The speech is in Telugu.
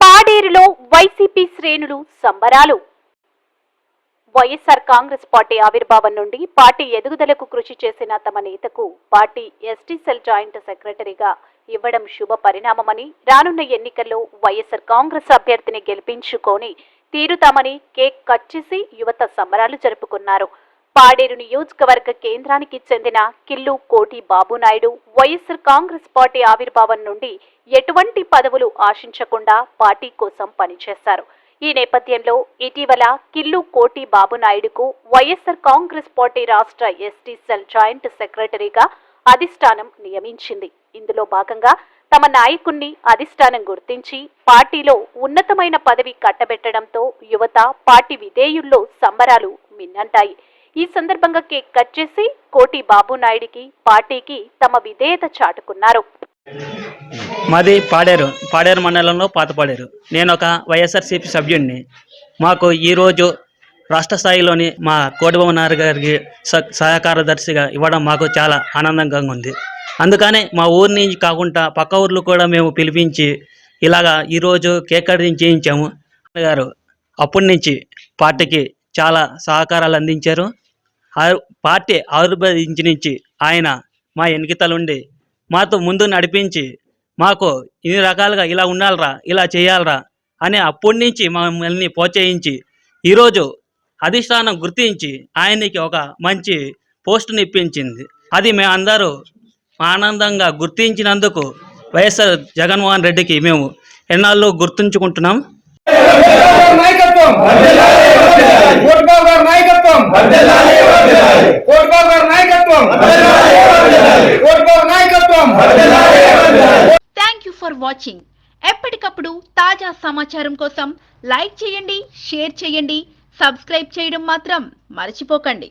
పాడేరులో వైసీపీ శ్రేణులు సంబరాలు. వైఎస్ఆర్ కాంగ్రెస్ పార్టీ ఆవిర్భావం నుండి పార్టీ ఎదుగుదలకు కృషి చేసిన తమ నేతకు పార్టీ ఎస్టీ సెల్ జాయింట్ సెక్రటరీగా ఇవ్వడం శుభ పరిణామమని రానున్న ఎన్నికల్లో వైఎస్ఆర్ కాంగ్రెస్ అభ్యర్థిని గెలిపించుకొని తీరుతామని కేక్ కట్ చేసి యువత సంబరాలు జరుపుకున్నారు. పాడేరు నియోజకవర్గ కేంద్రానికి చెందిన కిల్లు కోటి బాబునాయుడు వైఎస్ఆర్ కాంగ్రెస్ పార్టీ ఆవిర్భావం నుండి ఎటువంటి పదవులు ఆశించకుండా పార్టీ కోసం పనిచేశారు. ఈ నేపథ్యంలో ఇటీవల కిల్లు కోటి బాబునాయుడుకు వైఎస్ఆర్ కాంగ్రెస్ పార్టీ రాష్ట్ర ఎస్టీ సెల్ జాయింట్ సెక్రటరీగా అధిష్టానం నియమించింది. ఇందులో భాగంగా తమ నాయకుణ్ణి అధిష్టానం గుర్తించి పార్టీలో ఉన్నతమైన పదవి కట్టబెట్టడంతో యువత పార్టీ విధేయుల్లో సంబరాలు మిన్నంటాయి. ఈ సందర్భంగా కేక్ కట్ చేసి కోటి బాబునాయుడికి పార్టీకి తమ విధేయత చాటుకున్నారు. మాది పాడేరు పాడేరు మండలంలో పాత పాడేరు నేను ఒక వైఎస్ఆర్సీపీ సభ్యుడిని మాకు ఈరోజు రాష్ట్ర స్థాయిలోని మా కోటిబొమ్మనారు గారికి స- సహకారదర్శిగా ఇవ్వడం మాకు చాలా ఆనందంగా ఉంది. అందుకనే మా ఊరి నుంచి కాకుండా పక్క ఊర్లు కూడా మేము పిలిపించి ఇలాగా ఈరోజు కేక్ కటింగ్ చేయించాము. గారు అప్పటి నుంచి పార్టీకి చాలా సహకారాలు అందించారు. ఆ- పార్టీ ఆవిర్భవించి నుంచి ఆయన మా ఎన్నికతలుండి మాతో ముందు నడిపించి మాకు ఇన్ని రకాలుగా ఇలా ఉండాలిరా ఇలా చేయాలిరా అని అప్పటి నుంచి మమ్మల్ని ప్రోత్సహించి ఈరోజు అధిష్టానం గుర్తించి ఆయనకి ఒక మంచి పోస్టుని ఇప్పించింది. అది మేమందరూ ఆనందంగా గుర్తించినందుకు వైఎస్ఆర్ జగన్మోహన్ రెడ్డికి మేము ఎన్నాళ్ళు గుర్తుంచుకుంటున్నాం. థ్యాంక్ యూ ఫర్ వాచింగ్ ఎప్పటికప్పుడు తాజా సమాచారం కోసం లైక్ చేయండి షేర్ చేయండి సబ్స్క్రైబ్ చేయడం మాత్రం మర్చిపోకండి.